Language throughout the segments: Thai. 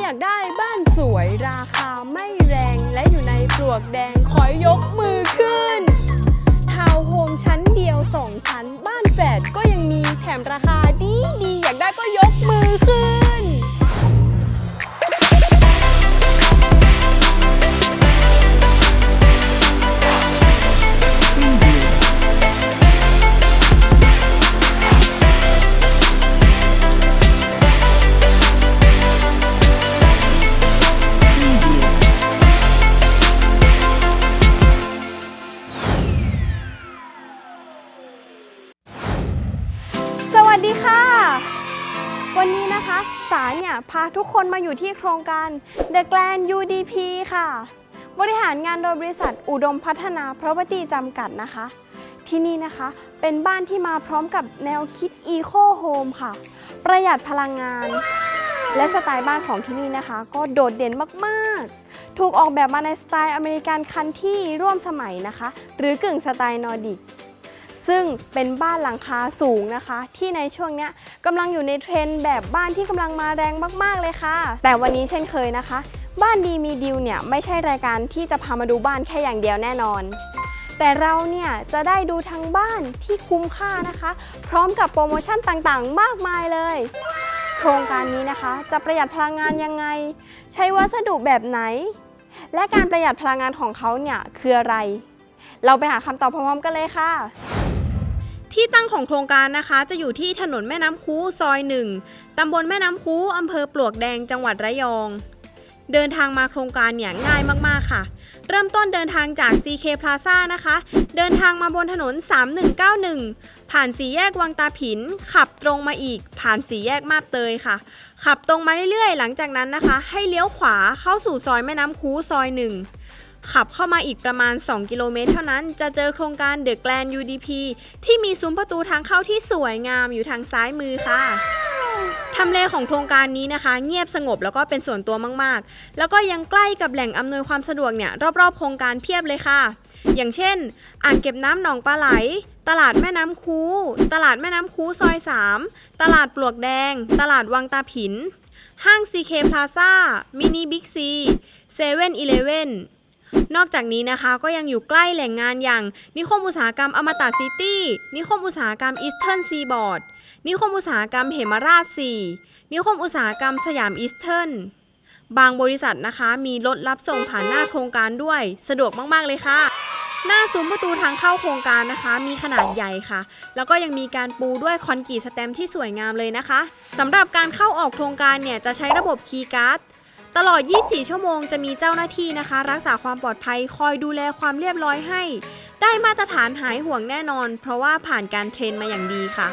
อยากได้บ้านสวยราคาไม่แรงและอยู่ในปลวกแดงขอยกมือขึ้น ทาวน์โฮมชั้นเดียว 2 ชั้น บ้านแฝดก็ยังมีแถมราคาดีดีอยากได้ก็ยกมือขึ้น วัสดีค่ะ วันนี้นะคะสาเนี่ยพาทุกคนมาอยู่ที่โครงการ The Grand UDP ค่ะ บริหารงานโดยบริษัทอุดมพัฒนา Property จำกัดนะคะ ที่นี่นะคะเป็นบ้านที่มาพร้อมกับแนวคิด Eco Home ค่ะ ประหยัดพลังงาน และสไตล์บ้านของที่นี่นะคะ ก็โดดเด่นมากๆ ถูกออกแบบมาในสไตล์อเมริกันคันที่ร่วมสมัยนะคะ หรือกึ่งสไตล์นอร์ดิก ซึ่งเป็นบ้านหลังคาสูงนะคะ ที่ในช่วงเนี้ยกำลังอยู่ในเทรนด์แบบบ้านที่กำลังมาแรงมาก ๆ เลยค่ะ แต่วันนี้เช่นเคยนะคะ บ้านดีมีดิวเนี่ยไม่ใช่รายการที่จะพามาดูบ้านแค่อย่างเดียวแน่นอน แต่เราเนี่ยจะได้ดูทั้งบ้านที่คุ้มค่านะคะ พร้อมกับโปรโมชั่นต่างๆ มากมายเลยโครงการนี้นะคะจะประหยัดพลังงานยังไง ใช้วัสดุแบบไหน และการประหยัดพลังงานของเขาเนี่ยคืออะไร เราไปหาคำตอบพร้อมๆกันเลยค่ะ ที่ตั้งของโครงการนะคะจะอยู่ที่ถนนแม่น้ำคูซอย1ตำบลแม่น้ำคูอำเภอปลวกแดงจังหวัดระยอง เดินทางมาโครงการเนี่ยง่ายมากๆค่ะ เริ่มต้นเดินทางจาก CK Plaza นะคะ เดินทางมาบนถนน 3191 ผ่านสีแยกวังตาผิน ขับตรงมาอีก ผ่านสีแยกมาบเตยค่ะ ขับตรงมาเรื่อยๆ หลังจากนั้นนะคะ ให้เลี้ยวขวาเข้าสู่ซอยแม่น้ำคูซอย1 ขับเข้ามาอีกประมาณ 2 กิโลเมตรเท่านั้น จะเจอโครงการ The Grand UDP ที่มีซุ้มประตูทางเข้าที่สวยงามอยู่ทางซ้ายมือค่ะทำเลของโครงการนี้นะคะ เงียบสงบแล้วก็เป็นส่วนตัวมากๆ แล้วก็ยังใกล้กับแหล่งอำนวยความสะดวกเนี่ยรอบๆ โครงการเพียบเลยค่ะ อย่างเช่น อ่างเก็บน้ำหนองปลาไหล ตลาดแม่น้ำคูตลาดแม่น้ำคูซอย 3 ตลาดปลวกแดง ตลาดวังตาผิน ห้าง CK Plaza มินิบิ๊กซีเซเว่นอีเลเว่น นอกจากนี้นะคะก็ยังอยู่ใกล้แหล่งงานอย่าง นิคมอุตสาหกรรมอมตะซิตี้ นิคมอุตสาหกรรมอีสเทิร์นซีบอร์ด นิคมอุตสาหกรรมเหมราช 4 นิคมอุตสาหกรรมสยามอีสเทิร์น บางบริษัทนะคะมีรถรับส่งผ่านหน้าโครงการด้วย สะดวกมากๆเลยค่ะ หน้าซุ้มประตูทางเข้าโครงการนะคะ มีขนาดใหญ่ค่ะ แล้วก็ยังมีการปูด้วยคอนกรีตสแตมที่สวยงามเลยนะคะสำหรับการเข้าออกโครงการเนี่ยจะใช้ระบบคีย์การ์ด ตลอด 24 ชั่วโมงจะมีเจ้าหน้าที่นะคะ รักษาความปลอดภัยคอยดูแลความเรียบร้อยให้ ได้มาตรฐานหายห่วงแน่นอน เพราะว่าผ่านการเทรนมาอย่างดีค่ะ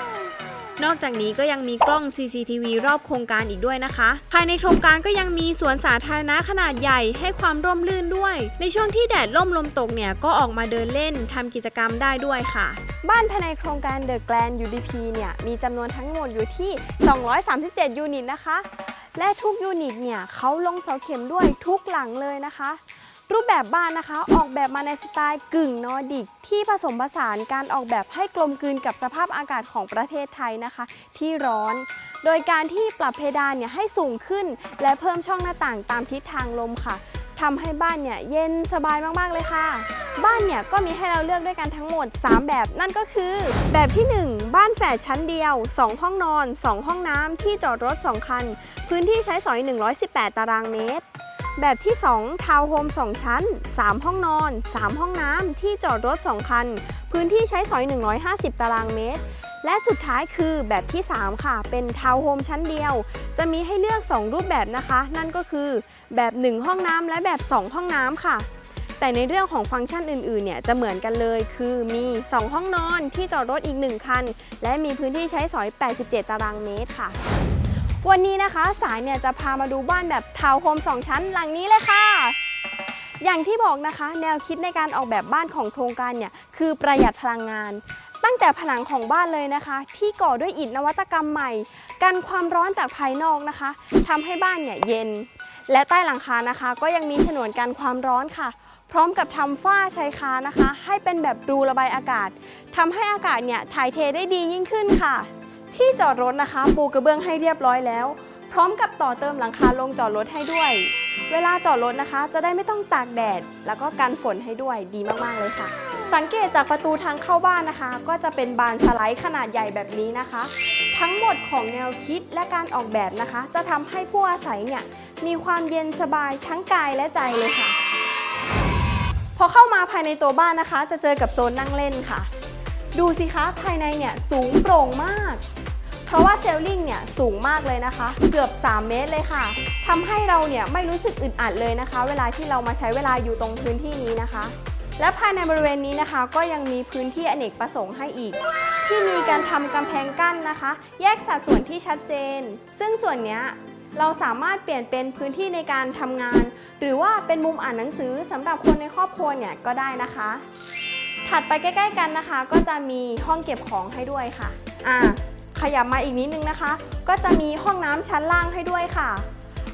นอกจากนี้ก็ยังมีกล้อง CCTV รอบโครงการอีกด้วยนะคะ ภายในโครงการก็ยังมีสวนสาธารณะขนาดใหญ่ให้ความร่มรื่นด้วย ในช่วงที่แดดล่มลมตกเนี่ยก็ออกมาเดินเล่นทำกิจกรรมได้ด้วยค่ะบ้านภายในโครงการ The Grand UDP เนี่ย มีจำนวนทั้งหมดอยู่ที่ 237 ยูนิตนะคะ และทุกยูนิตเนี่ยเขาลงเสาเข็มด้วยทุกหลังเลยนะคะ รูปแบบบ้านนะคะออกแบบมาในสไตล์กึ่งนอร์ดิก ที่ผสมผสานการออกแบบให้กลมกลืนกับสภาพอากาศของประเทศไทยนะคะ ที่ร้อน โดยการที่ปรับเพดานเนี่ยให้สูงขึ้น และเพิ่มช่องหน้าต่างตามทิศทางลมค่ะ ทำให้บ้านเนี่ยเย็นสบายมากๆเลยค่ะ บ้านเนี่ยก็มีให้เราเลือกด้วยกันทั้งหมด 3 แบบนั่นก็คือ แบบที่ 1 บ้านแฝดชั้นเดียว 2 ห้องนอน 2 ห้องน้ำที่จอดรถ 2 คัน พื้นที่ใช้สอย 118 ตารางเมตร แบบที่ 2 ทาวน์โฮม 2 ชั้น 3 ห้องนอน 3 ห้องน้ำที่จอดรถ 2 คัน พื้นที่ใช้สอย 150 ตารางเมตร และสุดท้ายคือแบบที่ 3 ค่ะ เป็นทาวน์โฮมชั้นเดียว จะมีให้เลือก 2 รูปแบบนะคะ นั่นก็คือแบบ 1 ห้องน้ำและแบบ 2 ห้องน้ำค่ะ แต่ในเรื่องของฟังก์ชันอื่นๆ เนี่ยจะเหมือนกันเลย คือมี 2 ห้องนอนที่จอดรถอีก 1 คัน และมีพื้นที่ใช้สอย 87 ตารางเมตรค่ะ วันนี้นะคะสายเนี่ยจะพามาดูบ้านแบบทาวน์โฮม2 ชั้นหลังนี้เลยค่ะอย่างที่บอกนะคะ แนวคิดในการออกแบบบ้านของโครงการเนี่ยคือประหยัดพลังงาน ตั้งแต่ผนังของบ้านเลยนะคะ ที่ก่อด้วยอิฐนวัตกรรมใหม่ กันความร้อนจากภายนอกนะคะทำให้บ้านเนี่ยเย็น และใต้หลังคานะคะ ก็ยังมีฉนวนกันความร้อนค่ะ พร้อมกับทำฝ้าชายคานะคะ ให้เป็นแบบรูระบายอากาศทำให้อากาศเนี่ยถ่ายเทได้ดียิ่งขึ้นค่ะ ที่จอดรถนะคะ ปูกระเบื้องให้เรียบร้อยแล้ว พร้อมกับต่อเติมหลังคาลงจอดรถให้ด้วย เวลาจอดรถนะคะ จะได้ไม่ต้องตากแดด แล้วก็กันฝนให้ด้วยดีมากๆเลยค่ะ สังเกตจากประตูทางเข้าบ้านนะคะ ก็จะเป็นบานสไลด์ขนาดใหญ่แบบนี้นะคะ ทั้งหมดของแนวคิดและการออกแบบนะคะ จะทำให้ผู้อาศัยเนี่ยมีความเย็นสบายทั้งกายและใจเลยค่ะ พอเข้ามาภายในตัวบ้านนะคะ จะเจอกับโซนนั่งเล่นค่ะ ดูสิคะภายในเนี่ยสูงโปร่งมาก เพราะว่าเซลลิงเนี่ยสูงมากเลยนะคะ เกือบ 3 เมตรเลยค่ะทำให้เราเนี่ยไม่รู้สึกอึดอัดเลยนะคะ เวลาที่เรามาใช้เวลาอยู่ตรงพื้นที่นี้นะคะ และภายในบริเวณนี้นะคะ ก็ยังมีพื้นที่อเนกประสงค์ให้อีก ที่มีการทำกำแพงกั้นนะคะ แยกสัดส่วนที่ชัดเจน ซึ่งส่วนนี้เราสามารถเปลี่ยนเป็นพื้นที่ในการทำงาน หรือว่าเป็นมุมอ่านหนังสือสำหรับคนในครอบครัวเนี่ยก็ได้นะคะ ถัดไปใกล้ ๆ กันนะคะ ก็จะมีห้องเก็บของให้ด้วยค่ะอ่าขยับมาอีกนิดนึงนะคะ ก็จะมีห้องน้ำชั้นล่างให้ด้วยค่ะ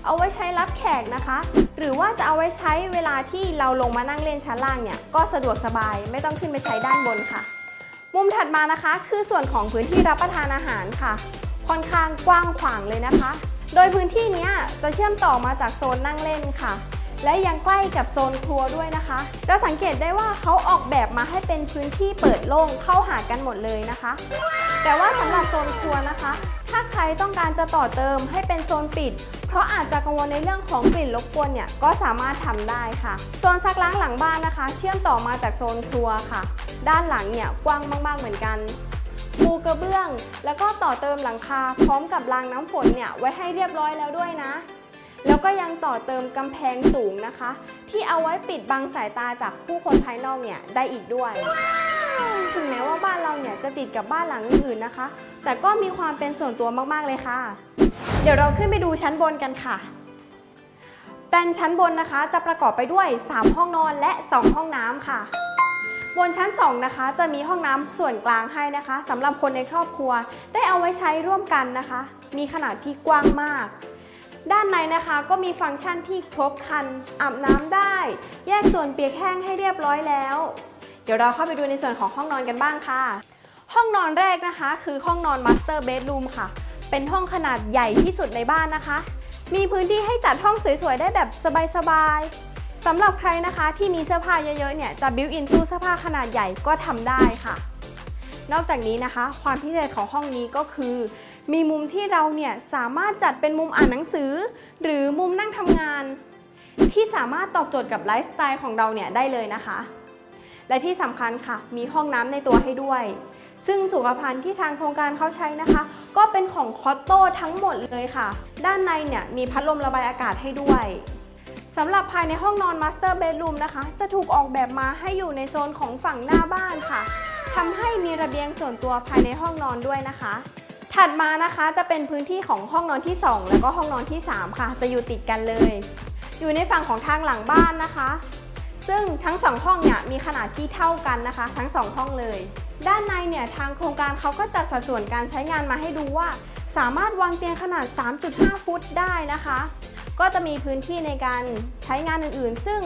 เอาไว้ใช้รับแขกนะคะ หรือว่าจะเอาไว้ใช้เวลาที่เราลงมานั่งเล่นชั้นล่างเนี่ยก็สะดวกสบายไม่ต้องขึ้นไปใช้ด้านบนค่ะ มุมถัดมานะคะ คือส่วนของพื้นที่รับประทานอาหารค่ะ ค่อนข้างกว้างขวางเลยนะคะ โดยพื้นที่นี้จะเชื่อมต่อมาจากโซนนั่งเล่นค่ะและยังใกล้กับโซนครัวด้วยนะคะ จะสังเกตได้ว่าเขาออกแบบมาให้เป็นพื้นที่เปิดโล่งเข้าหากันหมดเลยนะคะ แต่ว่าสำหรับโซนครัวนะคะ ถ้าใครต้องการจะต่อเติมให้เป็นโซนปิด เพราะอาจจะกังวลในเรื่องของกลิ่นรบกวนเนี่ยก็สามารถทำได้ค่ะ โซนซักล้างหลังบ้านนะคะ เชื่อมต่อมาจากโซนครัวค่ะ ด้านหลังเนี่ยกว้างมากๆเหมือนกันปูกระเบื้อง แล้วก็ต่อเติมหลังคาพร้อมกับรางน้ำฝนเนี่ยไว้ให้เรียบร้อยแล้วด้วยนะ แล้วก็ยังต่อเติมกำแพงสูงนะคะ ที่เอาไว้ปิดบังสายตาจากผู้คนภายนอกเนี่ยได้อีกด้วย ถึงแม้ว่าบ้านเราเนี่ยจะติดกับบ้านหลังอื่นนะคะ แต่ก็มีความเป็นส่วนตัวมากๆเลยค่ะ เดี๋ยวเราขึ้นไปดูชั้นบนกันค่ะเป็นชั้นบนนะคะจะประกอบไปด้วย 3 ห้องนอนและ 2 ห้องน้ำค่ะ บนชั้น 2 นะคะ จะมีห้องน้ำส่วนกลางให้นะคะสำหรับคนในครอบครัว ได้เอาไว้ใช้ร่วมกันนะคะ มีขนาดที่กว้างมาก ด้านในนะคะก็มีฟังก์ชันที่ครบครันอาบน้ำได้ แยกส่วนเปียกแห้งให้เรียบร้อยแล้ว เดี๋ยวเราเข้าไปดูในส่วนของห้องนอนกันบ้างค่ะ ห้องนอนแรกนะคะ คือห้องนอน Master Bedroom ค่ะ เป็นห้องขนาดใหญ่ที่สุดในบ้านนะคะ มีพื้นที่ให้จัดห้องสวยๆ ได้แบบสบายๆสำหรับใครนะคะที่มีเสื้อผ้าเยอะๆเนี่ยจะบิวอินตู้เสื้อผ้าขนาดใหญ่ก็ทำได้ค่ะ นอกจากนี้นะคะ ความพิเศษของห้องนี้ก็คือ มีมุมที่เราเนี่ยสามารถจัดเป็นมุมอ่านหนังสือ หรือมุมนั่งทำงาน ที่สามารถตอบโจทย์กับไลฟ์สไตล์ของเราเนี่ยได้เลยนะคะ และที่สำคัญค่ะ มีห้องน้ำในตัวให้ด้วย ซึ่งสุขภัณฑ์ที่ทางโครงการเขาใช้นะคะ ก็เป็นของคอตโต้ทั้งหมดเลยค่ะ ด้านในเนี่ยมีพัดลมระบายอากาศให้ด้วยสำหรับภายในห้องนอน Master Bedroom นะคะ จะถูกออกแบบมาให้อยู่ในโซนของฝั่งหน้าบ้านค่ะทำให้มีระเบียงส่วนตัวภายในห้องนอนด้วยนะคะ ถัดมานะคะจะเป็นพื้นที่ของห้องนอนที่ 2 แล้วก็ห้องนอนที่ 3 ค่ะ จะอยู่ติดกันเลย อยู่ในฝั่งของทางหลังบ้านนะคะ ซึ่งทั้ง 2 ห้องเนี่ยมีขนาดที่เท่ากันนะคะ ทั้ง 2 ห้องเลย ด้านในเนี่ยทางโครงการเขาก็จัดสัดส่วนการใช้งานมาให้ดูว่า สามารถวางเตียงขนาด 3.5 ฟุตได้นะคะ ก็จะมีพื้นที่ในการใช้งานอื่นๆ ซึ่ง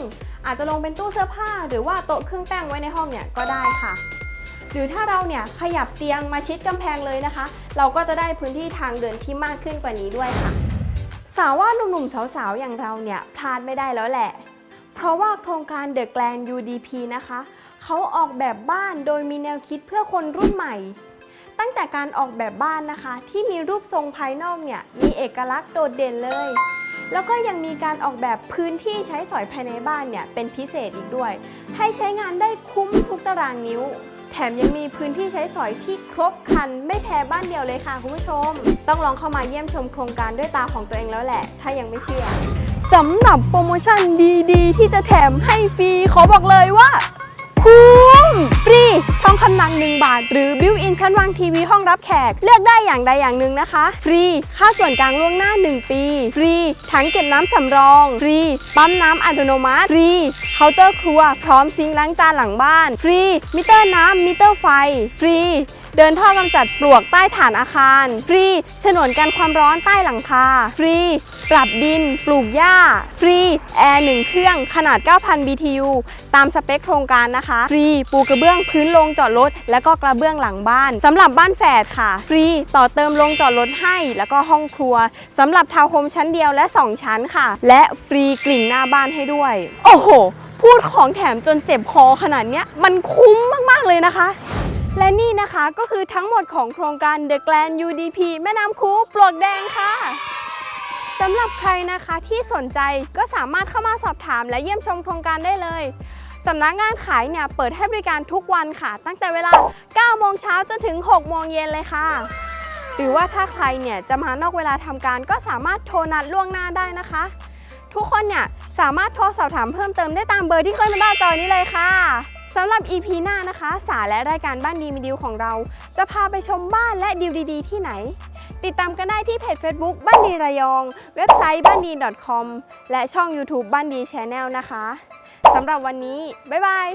อาจจะลงเป็นตู้เสื้อผ้า หรือว่าโต๊ะเครื่องแป้งไว้ในห้องเนี่ยก็ได้ค่ะ หรือถ้าเราเนี่ยขยับเตียงมาชิดกำแพงเลยนะคะ เราก็จะได้พื้นที่ทางเดินที่มากขึ้นกว่านี้ด้วยค่ะ สาวว่าหนุ่มๆสาวๆอย่างเราเนี่ยพลาดไม่ได้แล้วแหละ เพราะว่าโครงการ The Grand UDP นะคะ เขาออกแบบบ้านโดยมีแนวคิดเพื่อคนรุ่นใหม่ ตั้งแต่การออกแบบบ้านนะคะ ที่มีรูปทรงภายนอกเนี่ยมีเอกลักษณ์โดดเด่นเลย แล้วก็ยังมีการออกแบบพื้นที่ใช้สอยภายในบ้านเนี่ยเป็นพิเศษอีกด้วย ให้ใช้งานได้คุ้มทุกตารางนิ้วแถมยังมีพื้นที่ใช้สอยที่ครบครัน ไม่แพ้บ้านเดียวเลยค่ะคุณผู้ชม ต้องลองเข้ามาเยี่ยมชมโครงการด้วยตาของตัวเองแล้วแหละ ถ้ายังไม่เชื่อ สำหรับโปรโมชั่นดีๆ ที่จะแถมให้ฟรีขอบอกเลยว่า คุ้มฟรีทองคำหนัก1บาท หรือบิวอินชั้นวางทีวีห้องรับแขก เลือกได้อย่างใดอย่างหนึ่งนะคะ ฟรี ค่าส่วนกลางล่วงหน้า 1 ปี ฟรี ถังเก็บน้ำสำรอง ฟรี ปั๊มน้ำอัตโนมัติ ฟรี เคาน์เตอร์ครัว พร้อมซิงค์ล้างจานหลังบ้าน ฟรี มิเตอร์น้ำมิเตอร์ไฟ ฟรี เดินท่อกำจัดปลวกใต้ฐานอาคาร ฟรีฉนวนกันความร้อนใต้หลังคา ฟรี ปรับดิน ปลูกหญ้า ฟรี แอร์หนึ่งเครื่องขนาด 9,000 BTU ตามสเปคโครงการนะคะ ฟรี ปูกระเบื้องพื้นโรงจอดรถ และก็กระเบื้องหลังบ้านสำหรับบ้านแฝดค่ะ ฟรี ต่อเติมโรงจอดรถให้ แล้วก็ห้องครัวสำหรับทาวน์โฮมชั้นเดียวและ 2 ชั้นค่ะ และฟรีกลิ่งหน้าบ้านให้ด้วย โอ้โห พูดของแถมจนเจ็บคอขนาดเนี้ยมันคุ้มมากๆเลยนะคะ และนี่นะคะก็คือทั้งหมดของโครงการ The Grand UDP แม่น้ำคูปลวกแดงค่ะสำหรับใครนะคะที่สนใจก็สามารถเข้ามาสอบถามและเยี่ยมชมโครงการได้เลยสำนักงานขายเนี่ยเปิดให้บริการทุกวันค่ะ ตั้งแต่เวลา 9 โมงเช้าจนถึง 6 โมงเย็นเลยค่ะ หรือว่าถ้าใครเนี่ยจะมานอกเวลาทำการก็สามารถโทรนัดล่วงหน้าได้นะคะ ทุกคนเนี่ยสามารถโทรสอบถามเพิ่มเติมได้ตามเบอร์ที่ขึ้นบนหน้าจอนี้เลยค่ะ สำหรับ EP หน้านะคะ สาและรายการบ้านดีมีดิวของเรา จะพาไปชมบ้านและดีลดีๆที่ไหน ติดตามกันได้ที่เพจ Facebook บ้านดีระยอง เว็บไซต์บ้านดี .com และช่อง YouTube บ้านดี Channel นะคะสำหรับวันนี้ บ๊ายบาย